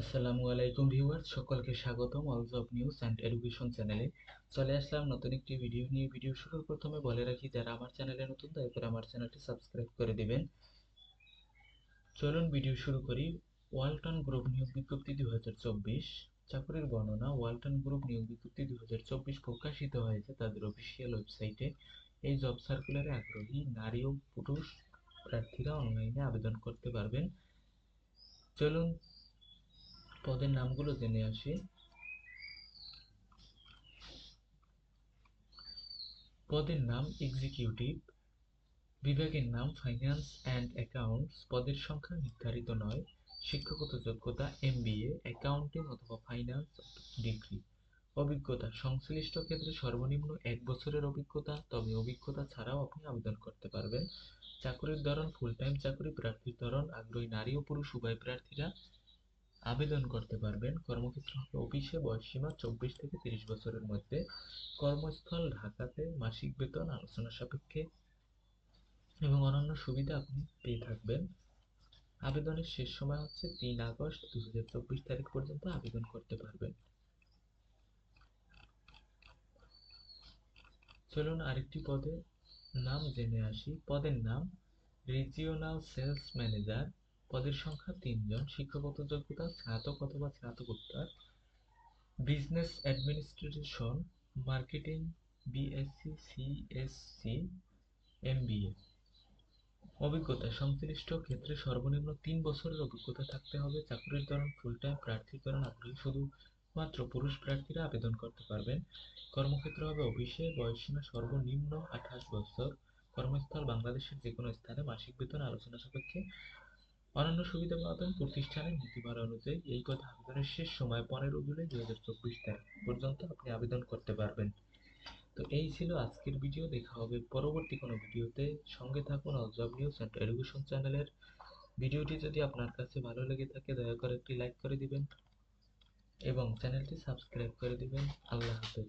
আসসালামু আলাইকুম ভিউয়ার্স, সকলকে স্বাগতম all job news and education চ্যানেলে চলে আসলাম নতুন একটি ভিডিও নিয়ে। ভিডিও শুরুর প্রথমে বলে রাখি, যারা আমার চ্যানেলে নতুন, দয়া করে আমার চ্যানেলটি সাবস্ক্রাইব করে দিবেন। চলুন ভিডিও শুরু করি। ওয়ালটন গ্রুপ নিয়োগ বিজ্ঞপ্তি দুই হাজার চব্বিশ। চাকরির বর্ণনা, ওয়ালটন গ্রুপ নিয়োগ বিজ্ঞপ্তি দুই হাজার চব্বিশ প্রকাশিত হয়েছে তাদের অফিসিয়াল ওয়েবসাইটে এই জব সার্কুলারে আগ্রহী নারী ও পুরুষ প্রার্থীরা অনলাইনে আবেদন করতে পারবেন। চলুন পদের নামগুলো জেনে আসি। পদের নাম এক্সিকিউটিভ বিভাগের নাম ফাইন্যান্স অ্যান্ড অ্যাকাউন্টস পদের সংখ্যা নির্ধারিত নয়, শিক্ষাগত যোগ্যতা এমবিএ অ্যাকাউন্টিং অথবা ফাইন্যান্স ডিগ্রি অভিজ্ঞতা, সংশ্লিষ্ট ক্ষেত্রে সর্বনিম্ন এক বছরের অভিজ্ঞতা, তবে অভিজ্ঞতা ছাড়াও আপনি আবেদন করতে পারবেন। চাকরির ধরন ফুল টাইম চাকরি, প্রার্থীর ধরন, আগ্রহী নারী ও পুরুষ, উভয় প্রার্থীরা আবেদন করতে পারবেন। কর্মক্ষেত্র হবে অফিসে বয়সসীমা চব্বিশ থেকে তিরিশ বছরের মধ্যে। কর্মস্থল ঢাকাতে মাসিক বেতন, আলোচনা সাপেক্ষে এবং অন্যান্য সুবিধা আপনি পেয়ে থাকবেন। আবেদনের শেষ সময় হচ্ছে তিন আগস্ট দুই হাজার চব্বিশ তারিখ পর্যন্ত আবেদন করতে পারবেন। চলুন আরেকটি পদে নাম জেনে আসি। পদের নাম রিজিওনাল সেলস ম্যানেজার। পদের সংখ্যা তিনজন শিক্ষাগত যোগ্যতা স্নাতক অথবা স্নাতকোত্তর business administration marketing BSc CSC MBA অভিজ্ঞতা, সংশ্লিষ্ট ক্ষেত্রে সর্বনিম্ন তিন বছরের অভিজ্ঞতা থাকতে হবে। চাকরির ধরন ফুল টাইম প্রার্থীর ধরন আগ্রহী শুধুমাত্র পুরুষ প্রার্থীরা আবেদন করতে পারবেন। কর্মক্ষেত্র হবে অফিসে বয়সসীমা সর্বনিম্ন আঠাশ বছর। কর্মস্থল বাংলাদেশের যে কোনো স্থানে মাসিক বেতন, আলোচনা সাপেক্ষে অন্যান্য সুবিধা পাবেন প্রতিষ্ঠানের নীতিমালা অনুযায়ী এই কথা আবেদনের শেষ সময় পনেরো জুলাই দুই হাজার চব্বিশ তারিখ পর্যন্ত আপনি আবেদন করতে পারবেন। তো এই ছিল আজকের ভিডিও। দেখা হবে পরবর্তী কোনো ভিডিওতে। সঙ্গে থাকুন জব নিউজ অ্যান্ড এডুকেশন চ্যানেলের। ভিডিওটি যদি আপনার কাছে ভালো লেগে থাকে, দয়া করে একটি লাইক করে দিবেন এবং চ্যানেলটি সাবস্ক্রাইব করে দিবেন। আল্লাহ হাফেজ।